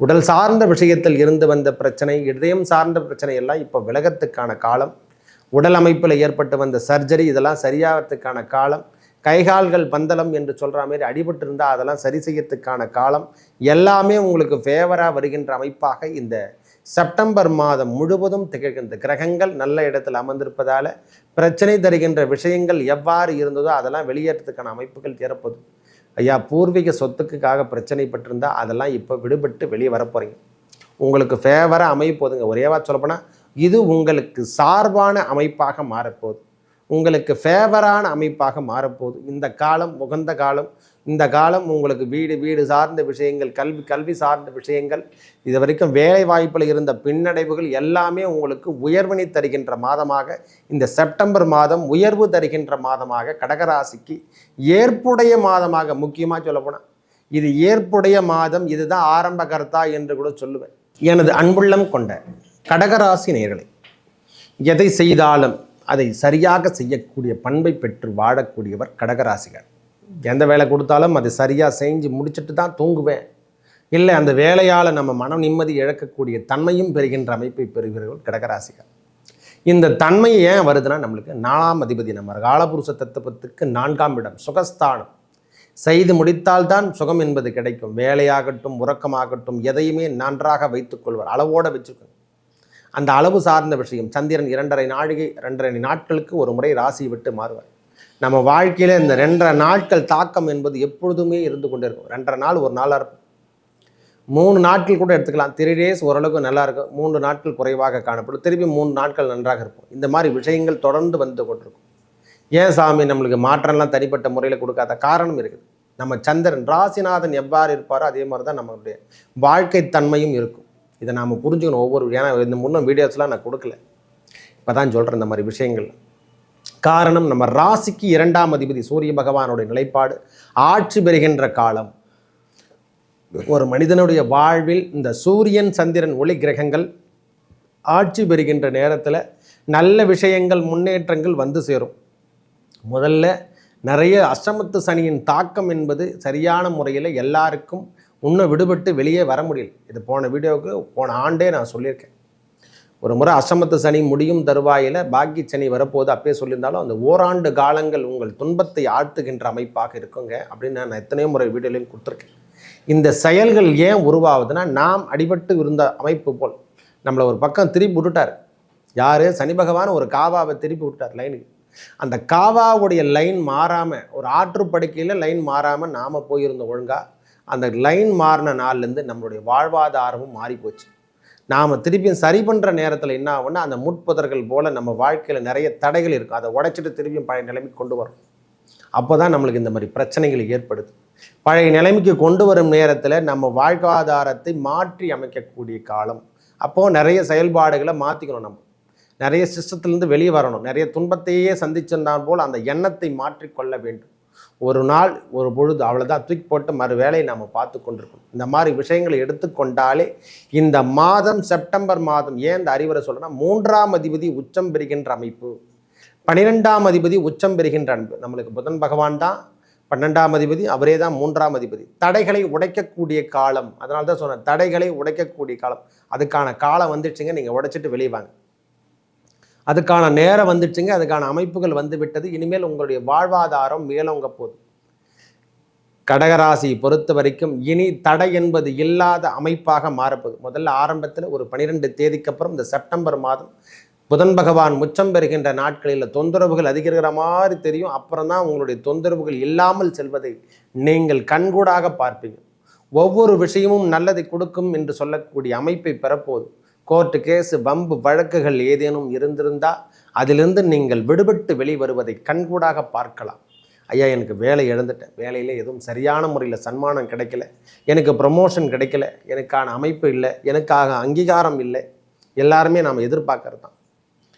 உடல் சார்ந்த விஷயத்தில் இருந்து வந்த பிரச்சனை இதயம் சார்ந்த பிரச்சனை எல்லாம் இப்போ விலகத்துக்கான காலம். உடல் அமைப்பில் ஏற்பட்டு வந்த சர்ஜரி இதெல்லாம் சரியாகிறதுக்கான காலம். கைகால்கள் பந்தலம் என்று சொல்கிற மாதிரி அடிபட்டு இருந்தால் அதெல்லாம் சரி செய்யறதுக்கான காலம். எல்லாமே உங்களுக்கு ஃபேவராக வருகின்ற அமைப்பாக இந்த செப்டம்பர் மாதம் முழுவதும் திகழ்கின்ற கிரகங்கள் நல்ல இடத்தில் அமர்ந்திருப்பதால் பிரச்சனை தருகின்ற விஷயங்கள் எவ்வாறு இருந்ததோ அதெல்லாம் வெளியேற்றத்துக்கான அமைப்புகள் தீரப்போகுது. ஐயா பூர்வீக சொத்துக்குக்காக பிரச்சனைப்பட்டிருந்தா அதெல்லாம் இப்போ விடுபட்டு வெளியே வரப்போகிறீங்க உங்களுக்கு ஃபேவராக அமைய போகுதுங்க ஒரேவா சொல்லப்போனால் இது உங்களுக்கு சார்பான அமைப்பாக மாறப்போகுது உங்களுக்கு ஃபேவரான அமைப்பாக மாறப்போகுது. இந்த காலம் உகந்த காலம். இந்த காலம் உங்களுக்கு வீடு வீடு சார்ந்த விஷயங்கள் கல்வி கல்வி சார்ந்த விஷயங்கள். இது வரைக்கும் வேலை வாய்ப்பில் இருந்த பின்னடைவுகள் எல்லாமே உங்களுக்கு உயர்வினை தருகின்ற மாதமாக இந்த செப்டம்பர் மாதம் உயர்வு தருகின்ற மாதமாக கடகராசிக்கு ஏற்புடைய மாதமாக முக்கியமாக சொல்லப்போனால் இது ஏற்புடைய மாதம் இதுதான் ஆரம்பகர்த்தா என்று கூட சொல்லுவேன். எனது அன்புள்ளம் கொண்ட கடகராசி நேர்களை எதை செய்தாலும் அதை சரியாக செய்யக்கூடிய பண்பை பெற்று வாழக்கூடியவர் கடகராசிகள். எந்த வேலை கொடுத்தாலும் அதை சரியாக செஞ்சு முடிச்சுட்டு தான் தூங்குவேன். இல்லை அந்த வேலையால் நம்ம மன நிம்மதி இழக்கக்கூடிய தன்மையும் பெறுகின்ற அமைப்பை பெறுகிறவர்கள் கடகராசிகள். இந்த தன்மை ஏன் வருதுன்னா நம்மளுக்கு நாலாம் அதிபதி நம்ம காலபுருஷ தத்துவத்துக்கு நான்காம் இடம் சுகஸ்தானம். செய்து முடித்தால்தான் சுகம் என்பது கிடைக்கும். வேலையாகட்டும் உறக்கமாகட்டும் எதையுமே நன்றாக வைத்துக்கொள்வார் அளவோடு வச்சுக்கணும் அந்த அளவு சார்ந்த விஷயம். சந்திரன் இரண்டரை நாழிகை ரெண்டரை நாட்களுக்கு ஒரு முறை ராசியை விட்டு மாறுவார். நம்ம வாழ்க்கையில் இந்த ரெண்டரை நாட்கள் தாக்கம் என்பது எப்பொழுதுமே இருந்து கொண்டே இருக்கும். ரெண்டரை நாள் ஒரு நாளாக இருக்கும். மூணு நாட்கள் கூட எடுத்துக்கலாம். த்ரீ டேஸ் ஓரளவுக்கு நல்லா இருக்கும். மூன்று நாட்கள் குறைவாக காணப்படும். திருப்பி மூணு நாட்கள் நன்றாக இருக்கும். இந்த மாதிரி விஷயங்கள் தொடர்ந்து வந்து கொண்டிருக்கும். ஏன் சாமி நம்மளுக்கு மாற்றம்லாம் தனிப்பட்ட முறையில் கொடுக்காத காரணம் இருக்குது. நம்ம சந்திரன் ராசிநாதன் எவ்வாறு இருப்பாரோ அதே மாதிரி தான் நம்மளுடைய வாழ்க்கை தன்மையும் இருக்கும். இதை நாம் புரிஞ்சுக்கணும் ஒவ்வொரு ஏன்னா இந்த முன்ன வீடியோஸ்லாம் நான் கொடுக்கல. இப்போ தான் சொல்கிறேன் இந்த மாதிரி விஷயங்கள். காரணம் நம்ம ராசிக்கு இரண்டாம் அதிபதி சூரிய பகவானுடைய நிலைப்பாடு ஆட்சி பெறுகின்ற காலம். ஒரு மனிதனுடைய வாழ்வில் இந்த சூரியன் சந்திரன் ஒளி கிரகங்கள் ஆட்சி பெறுகின்ற நேரத்தில் நல்ல விஷயங்கள் முன்னேற்றங்கள் வந்து சேரும். முதல்ல நிறைய அஷ்டமத்து சனியின் தாக்கம் என்பது சரியான முறையில் எல்லாருக்கும் இன்னும் விடுபட்டு வெளியே வர முடியல. இது போன வீடியோவுக்கு போன ஆண்டே நான் சொல்லியிருக்கேன். ஒரு முறை அசமத்து சனி முடியும் தருவாயில் பாக்கி சனி வரப்போது அப்பயே சொல்லியிருந்தாலும் அந்த ஓராண்டு காலங்கள் உங்கள் துன்பத்தை ஆழ்த்துகின்ற அமைப்பாக இருக்குங்க அப்படின்னு நான் எத்தனையோ முறை வீடியோலையும் கொடுத்துருக்கேன். இந்த செயல்கள் ஏன் உருவாகுதுன்னா நாம் அடிபட்டு இருந்த அமைப்பு போல். நம்மளை ஒரு பக்கம் திருப்பி விட்டுட்டார். யார்? சனி பகவான் ஒரு காவாவை திருப்பி விட்டார் லைனுக்கு. அந்த காவாவுடைய லைன் மாறாமல் ஒரு ஆற்றுப்படுக்கையில் லைன் மாறாமல் நாம் போயிருந்தோம் ஒழுங்காக அந்த லைன் மாறின நாள்லேருந்து நம்மளுடைய வாழ்வாதாரமும் மாறிப்போச்சு. நாம் திருப்பியும் சரி பண்ணுற நேரத்தில் என்ன ஆகும்னா அந்த முட்புதர்கள் போல் நம்ம வாழ்க்கையில் நிறைய தடைகள் இருக்கும் அதை உடைச்சிட்டு திருப்பியும் பழைய நிலைமைக்கு கொண்டு வரும். அப்போ தான் நம்மளுக்கு இந்த மாதிரி பிரச்சனைகள் ஏற்படுது. பழைய நிலைமைக்கு கொண்டு வரும் நேரத்தில் நம்ம வாழ்வாதாரத்தை மாற்றி அமைக்கக்கூடிய காலம். அப்போது நிறைய செயல்பாடுகளை மாற்றிக்கணும் நம்ம. நிறைய சிஸ்டத்துலேருந்து வெளியே வரணும். நிறைய துன்பத்தையே சந்திச்சிருந்தால் போல் அந்த எண்ணத்தை மாற்றிக்கொள்ள வேண்டும். ஒரு நாள் ஒரு பொழுது அவ்வளோதான் தூக்கி போட்டு மறு வேலையை நாம் பார்த்து கொண்டிருக்கோம் இந்த மாதிரி விஷயங்களை எடுத்துக்கொண்டாலே இந்த மாதம் செப்டம்பர் மாதம் ஏன் இந்த அறிவுரை சொல்கிறேன்னா மூன்றாம் அதிபதி உச்சம் பெறுகின்ற அமைப்பு பன்னிரெண்டாம் அதிபதி உச்சம் பெறுகின்ற அன்பு. நம்மளுக்கு புதன் பகவான் தான் பன்னெண்டாம் அதிபதி அவரே தான் மூன்றாம் அதிபதி. தடைகளை உடைக்கக்கூடிய காலம் அதனால தான் சொன்னேன் தடைகளை உடைக்கக்கூடிய காலம். அதுக்கான காலம் வந்துடுச்சுங்க நீங்கள் உடைச்சிட்டு வெளியே வாங்க. அதுக்கான நேரம் வந்துடுச்சுங்க அதுக்கான அமைப்புகள் வந்து விட்டது. இனிமேல் உங்களுடைய வாழ்வாதாரம் மேலோங்க போதும் கடகராசியை பொறுத்த வரைக்கும் இனி தடை என்பது இல்லாத அமைப்பாக மாறப்போகுது. முதல்ல ஆரம்பத்தில் ஒரு பனிரெண்டு தேதிக்கு அப்புறம் இந்த செப்டம்பர் மாதம் புதன் பகவான் முச்சம் பெறுகின்ற நாட்களில் தொந்தரவுகள் அதிகரிக்கிற மாதிரி தெரியும். அப்புறம் தான் உங்களுடைய தொந்தரவுகள் இல்லாமல் செல்வதை நீங்கள் கண்கூடாக பார்ப்பீங்க. ஒவ்வொரு விஷயமும் நல்லதை கொடுக்கும் என்று சொல்லக்கூடிய அமைப்பை பெறப்போகுது. கோர்ட்டு கேஸு வம்பு வழக்குகள் ஏதேனும் இருந்திருந்தால் அதிலிருந்து நீங்கள் விடுபட்டு வெளிவருவதை கண்கூடாக பார்க்கலாம். ஐயா எனக்கு வேலை இழந்துட்டேன். வேலையில் எதுவும் சரியான முறையில் சன்மானம் கிடைக்கல. எனக்கு ப்ரமோஷன் கிடைக்கல. எனக்கான அமைப்பு இல்லை. எனக்காக அங்கீகாரம் இல்லை. எல்லாருமே நாம் எதிர்பார்க்கறது தான்.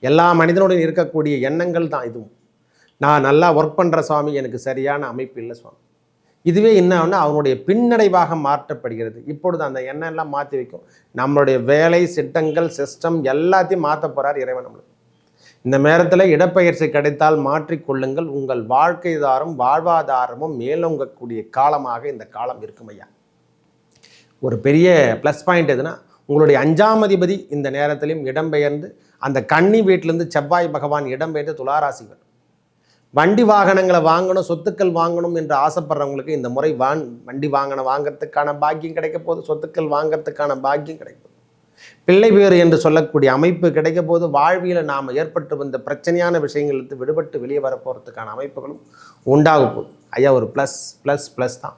எல்லா மனிதனுடன் இருக்கக்கூடிய எண்ணங்கள் தான் இதுவும். நான் நல்லா ஒர்க் பண்ணுற சுவாமி எனக்கு சரியான அமைப்பு இல்லை சுவாமி இதுவே என்ன என்னன்னா அவனுடைய பின்னடைவாக மாற்றப்படுகிறது. இப்பொழுது அந்த எண்ணம் எல்லாம் மாற்றி வைக்கும். நம்மளுடைய வேலை சிட்டங்கள் சிஸ்டம் எல்லாத்தையும் மாற்ற போகிறார் இறைவன் நம்மளுக்கு. இந்த நேரத்தில் இடப்பெயர்ச்சி கிடைத்தால் மாற்றிக்கொள்ளுங்கள் உங்கள் வாழ்க்கைதாரம் வாழ்வாதாரமும் மேலோங்கக்கூடிய காலமாக இந்த காலம் இருக்கும் ஐயா. ஒரு பெரிய ப்ளஸ் பாயிண்ட் எதுனா உங்களுடைய அஞ்சாம் அதிபதி இந்த நேரத்திலையும் இடம்பெயர்ந்து அந்த கன்னி வீட்டிலேருந்து செவ்வாய் பகவான் இடம்பெயர்ந்து துளாராசிகள். வண்டி வாகனங்களை வாங்கணும் சொத்துக்கள் வாங்கணும் என்று ஆசைப்படுறவங்களுக்கு இந்த முறை வான் வண்டி வாங்கின வாங்கிறதுக்கான பாக்கியம் கிடைக்க போது சொத்துக்கள் வாங்கிறதுக்கான பாக்கியம் கிடைக்கும் பிள்ளை பேர் என்று சொல்லக்கூடிய அமைப்பு கிடைக்க போது வாழ்வியில் நாம் ஏற்பட்டு வந்த பிரச்சனையான விஷயங்களுக்கு விடுபட்டு வெளியே வரப்போகிறதுக்கான அமைப்புகளும் உண்டாக போகுது. ஐயா ஒரு ப்ளஸ் ப்ளஸ் ப்ளஸ் தான்.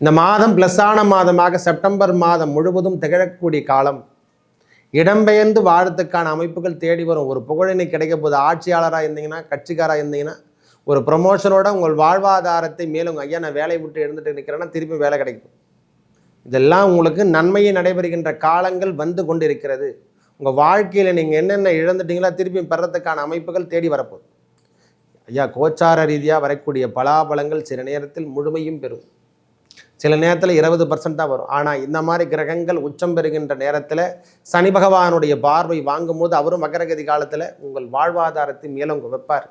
இந்த மாதம் ப்ளஸ்ஸான மாதமாக செப்டம்பர் மாதம் முழுவதும் திகழக்கூடிய காலம் இடம்பெயர்ந்து வாழறதுக்கான அமைப்புகள் தேடி வரும். ஒரு புகழினை கிடைக்க போது ஆட்சியாளராக இருந்தீங்கன்னா கட்சிக்காராக இருந்தீங்கன்னா ஒரு ப்ரொமோஷனோட உங்கள் வாழ்வாதாரத்தை மேலும் ஐயா நான் வேலையை விட்டு எழுந்துட்டு நிற்கிறேன்னா திருப்பி வேலை கிடைக்கும். இதெல்லாம் உங்களுக்கு நன்மையை நடைபெறுகின்ற காலங்கள் வந்து கொண்டு இருக்கிறது உங்கள் வாழ்க்கையில் நீங்கள் என்னென்ன இழந்துட்டீங்களோ திருப்பி பெறத்துக்கான அமைப்புகள் தேடி வரப்போகுது. ஐயா கோச்சார ரீதியாக வரக்கூடிய பலாபலங்கள் சில நேரத்தில் முழுமையும் பெறும். சில நேரத்தில் இருபது பர்சன்ட் தான் வரும். ஆனால் இந்த மாதிரி கிரகங்கள் உச்சம் பெறுகின்ற நேரத்தில் சனி பகவானுடைய பார்வை வாங்கும்போது அவரும் மகரகதி காலத்தில் உங்கள் வாழ்வாதாரத்தை மேலும் வைப்பார்.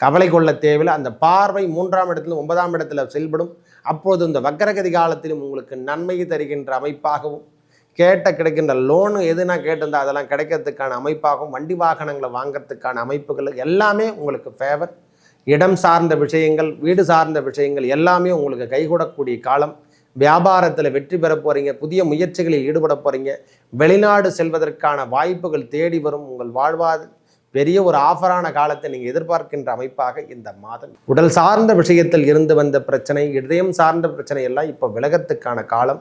கவலை கொள்ள தேவையில்லை. அந்த பார்வை மூன்றாம் இடத்துல ஒன்பதாம் இடத்துல செயல்படும். அப்போது இந்த வக்கரகதி காலத்திலும் உங்களுக்கு நன்மை தருகின்ற அமைப்பாகவும் கேட்ட கிடைக்கின்ற லோனு எதுனா கேட்டிருந்தா அதெல்லாம் கிடைக்கிறதுக்கான அமைப்பாகவும் வண்டி வாகனங்களை வாங்கிறதுக்கான அமைப்புகள் எல்லாமே உங்களுக்கு ஃபேவர் இடம் சார்ந்த விஷயங்கள் வீடு சார்ந்த விஷயங்கள் எல்லாமே உங்களுக்கு கைகூடக்கூடிய காலம். வியாபாரத்தில் வெற்றி பெற போகிறீங்க புதிய முயற்சிகளில் ஈடுபட போகிறீங்க வெளிநாடு செல்வதற்கான வாய்ப்புகள் தேடி வரும் உங்கள் வாழ்வாது பெரிய ஒரு ஆஃபரான காலத்தை நீங்கள் எதிர்பார்க்கின்ற அமைப்பாக இந்த மாதம். உடல் சார்ந்த விஷயத்தில் இருந்து வந்த பிரச்சனை இதயம் சார்ந்த பிரச்சனை எல்லாம் இப்போ விலகத்துக்கான காலம்.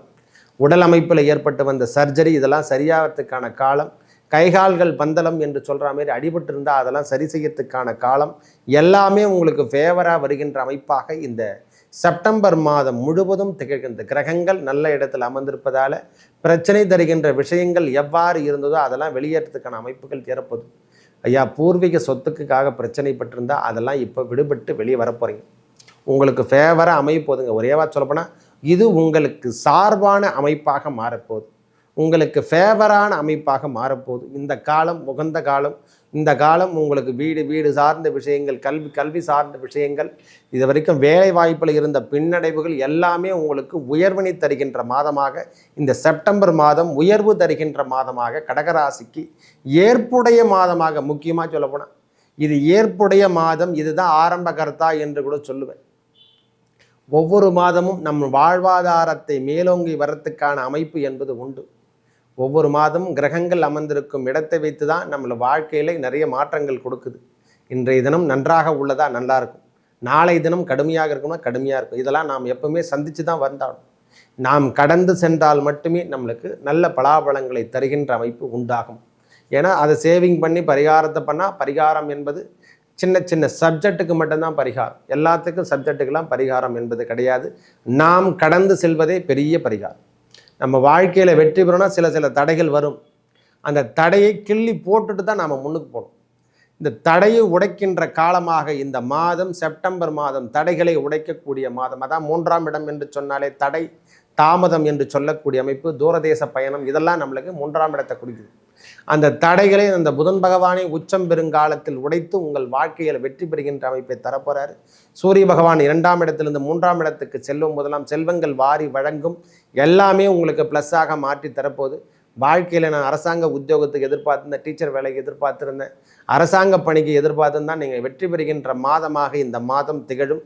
உடல் அமைப்பில் ஏற்பட்டு வந்த சர்ஜரி இதெல்லாம் சரியாகிறதுக்கான காலம். கைகால்கள் பந்தலம் என்று சொல்கிற மாதிரி அடிபட்டு இருந்தால் அதெல்லாம் சரி செய்யறதுக்கான காலம். எல்லாமே உங்களுக்கு ஃபேவராக வருகின்ற அமைப்பாக இந்த செப்டம்பர் மாதம் முழுவதும் திகழ்கின்ற கிரகங்கள் நல்ல இடத்தில் அமர்ந்திருப்பதால் பிரச்சனை தருகின்ற விஷயங்கள் எவ்வாறு இருந்ததோ அதெல்லாம் வெளியேற்றத்துக்கான அமைப்புகள் தேரப்போகுது. ஐயா பூர்வீக சொத்துக்குக்காக பிரச்சனைப்பட்டிருந்தால் அதெல்லாம் இப்போ விடுபட்டு வெளியே வரப்போகிறீங்க உங்களுக்கு ஃபேவராக அமைய போதுங்க ஒரேவா சொல்லப்போனால் இது உங்களுக்கு சார்பான அமைப்பாக மாறப்போகுது உங்களுக்கு ஃபேவரான அமைப்பாக மாறப்போகுது. இந்த காலம் உகந்த காலம். இந்த காலம் உங்களுக்கு வீடு வீடு சார்ந்த விஷயங்கள் கல்வி கல்வி சார்ந்த விஷயங்கள். இது வரைக்கும் வேலை வாய்ப்பில் இருந்த பின்னடைவுகள் எல்லாமே உங்களுக்கு உயர்வினை தருகின்ற மாதமாக இந்த செப்டம்பர் மாதம் உயர்வு தருகின்ற மாதமாக கடகராசிக்கு ஏற்புடைய மாதமாக முக்கியமாக சொல்லப்போனால் இது ஏற்புடைய மாதம் இதுதான் ஆரம்ப கர்த்தா என்று கூட சொல்லுவேன். ஒவ்வொரு மாதமும் நம் வாழ்வாதாரத்தை மேலோங்கி வரத்துக்கான அமைப்பு என்பது உண்டு. ஒவ்வொரு மாதமும் கிரகங்கள் அமர்ந்திருக்கும் இடத்தை வைத்து தான் நம்மளை வாழ்க்கையில் நிறைய மாற்றங்கள் கொடுக்குது. இன்றைய தினம் நன்றாக உள்ளதா நல்லா இருக்கும். நாளை தினம் கடுமையாக இருக்கும்னா கடுமையாக இருக்கும். இதெல்லாம் நாம் எப்பவுமே சந்தித்து தான் வந்தாலும் நாம் கடந்து சென்றால் மட்டுமே நம்மளுக்கு நல்ல பலாபலங்களை தருகின்ற அமைப்பு உண்டாகும். ஏன்னா அதை சேவிங் பண்ணி பரிகாரத்தை பண்ணால் பரிகாரம் என்பது சின்ன சின்ன சப்ஜெக்ட்டுக்கு மட்டும்தான் பரிகாரம். எல்லாத்துக்கும் சப்ஜெக்ட்டுக்கெல்லாம் பரிகாரம் என்பது கிடையாது. நாம் கடந்து செல்வதே பெரிய பரிகாரம். நம்ம வாழ்க்கையில் வெற்றி பெறணும்னா சில சில தடைகள் வரும். அந்த தடையை கிள்ளி போட்டுட்டு தான் நாம் முன்னுக்கு போகணும். இந்த தடையை உடைக்கின்ற காலமாக இந்த மாதம் செப்டம்பர் மாதம் தடைகளை உடைக்கக்கூடிய மாதம் அதான் மூன்றாம் இடம் என்று சொன்னாலே தடை தாமதம் என்று சொல்லக்கூடிய அமைப்பு தூரதேச பயணம் இதெல்லாம் நம்மளுக்கு மூன்றாம் இடத்தை குறிக்குது. அந்த தடைகளை அந்த புதன் பகவானை உச்சம் பெருங்காலத்தில் உடைத்து உங்கள் வாழ்க்கையில் வெற்றி பெறுகின்ற அமைப்பை தரப்போகிறார் சூரிய பகவான் இரண்டாம் இடத்திலிருந்து மூன்றாம் இடத்துக்கு செல்லும் போதெல்லாம் செல்வங்கள் வாரி வழங்கும். எல்லாமே உங்களுக்கு ப்ளஸ்ஸாக மாற்றி தரப்போகுது. வாழ்க்கையில் நான் அரசாங்க உத்தியோகத்துக்கு எதிர்பார்த்திருந்தேன் டீச்சர் வேலைக்கு எதிர்பார்த்துருந்தேன். அரசாங்க பணிக்கு எதிர்பார்த்துருந்தா நீங்கள் வெற்றி பெறுகின்ற மாதமாக இந்த மாதம் திகழும்.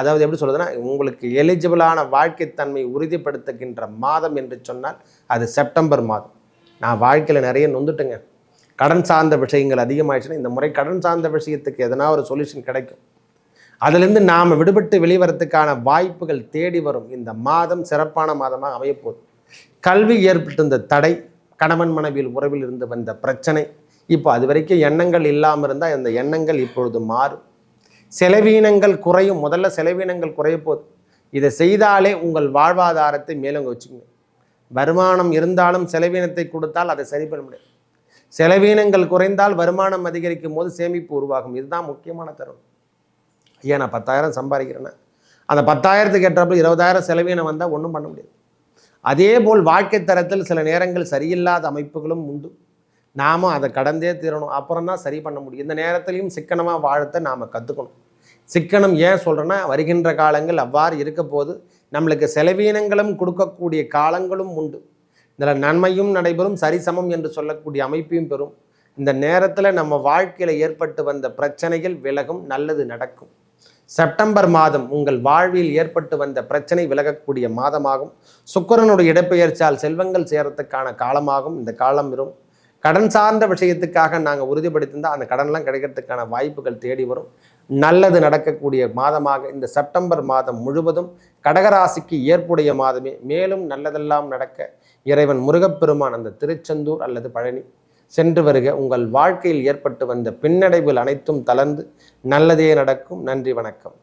அதாவது எப்படி சொல்கிறதுன்னா உங்களுக்கு எலிஜிபிளான வாழ்க்கைத்தன்மை உறுதிப்படுத்துகின்ற மாதம் என்று சொன்னால் அது செப்டம்பர் மாதம். நான் வாழ்க்கையில் நிறைய நொந்துட்டேங்க. கடன் சார்ந்த விஷயங்கள் அதிகமாயிடுச்சுன்னா இந்த முறை கடன் சார்ந்த விஷயத்துக்கு எதனா ஒரு சொல்யூஷன் கிடைக்கும். அதுலேருந்து நாம் விடுபட்டு வெளிவரத்துக்கான வாய்ப்புகள் தேடி வரும். இந்த மாதம் சிறப்பான மாதமாக அமையப்போகுது. கல்வி ஏற்பட்டிருந்த தடை கணவன் மனைவியில் உறவில் இருந்து வந்த பிரச்சனை இப்போ அது வரைக்கும் எண்ணங்கள் இல்லாமல் இருந்தால் அந்த எண்ணங்கள் இப்பொழுது மாறும். செலவீனங்கள் குறையும். முதல்ல செலவீனங்கள் குறைய போகுது. இதை செய்தாலே உங்கள் வாழ்வாதாரத்தை மேலங்க வச்சுக்கணும். வருமானம் இருந்தாலும் செலவீனத்தை கொடுத்தால் அதை சரி பண்ண முடியாது செலவீனங்கள் குறைந்தால் வருமானம் அதிகரிக்கும் போது சேமிப்பு உருவாகும். இதுதான் முக்கியமான தருணம். ஐயா நான் பத்தாயிரம் சம்பாதிக்கிறேன்னா அந்த பத்தாயிரத்துக்கு ஏற்றப்போ இருபதாயிரம் செலவீனம் வந்தால் ஒன்றும் பண்ண முடியாது. அதே போல் வாழ்க்கை தரத்தில் சில நேரங்கள் சரியில்லாத அமைப்புகளும் உண்டு. நாமும் அதை கடந்தே தீரணும். அப்புறம் தான் சரி பண்ண முடியும். இந்த நேரத்திலையும் சிக்கனமாக வாழத்தை நாம் கற்றுக்கணும் சிக்கனம் ஏன் சொல்கிறேன்னா வருகின்ற காலங்கள் அவ்வாறு இருக்க போது நம்மளுக்கு செலவீனங்களும் கொடுக்கக்கூடிய காலங்களும் உண்டு. இதில் நன்மையும் நடைபெறும் சரிசமம் என்று சொல்லக்கூடிய அமைப்பையும் பெறும். இந்த நேரத்தில் நம்ம வாழ்க்கையில் ஏற்பட்டு வந்த பிரச்சனைகள் விலகும் நல்லது நடக்கும். செப்டம்பர் மாதம் உங்கள் வாழ்வில் ஏற்பட்டு வந்த பிரச்சனை விலகக்கூடிய மாதமாகும். சுக்கிரனுடைய இடப்பெயர்ச்சியால் செல்வங்கள் சேரத்துக்கான காலமாகும். இந்த காலம் வரும். கடன் சார்ந்த விஷயத்துக்காக நாங்கள் உறுதிப்படுத்தியிருந்தால் அந்த கடன்லாம் கிடைக்கிறதுக்கான வாய்ப்புகள் தேடி வரும். நல்லது நடக்கக்கூடிய மாதமாக இந்த செப்டம்பர் மாதம் முழுவதும் கடகராசிக்கு ஏற்புடைய மாதமே. மேலும் நல்லதெல்லாம் நடக்க இறைவன் முருகப்பெருமான் அந்த திருச்செந்தூர் அல்லது பழனி சென்று வருக. உங்கள் வாழ்க்கையில் ஏற்பட்டு வந்த பின்னடைவுகள் அனைத்தும் தளர்ந்து நல்லதே நடக்கும். நன்றி வணக்கம்.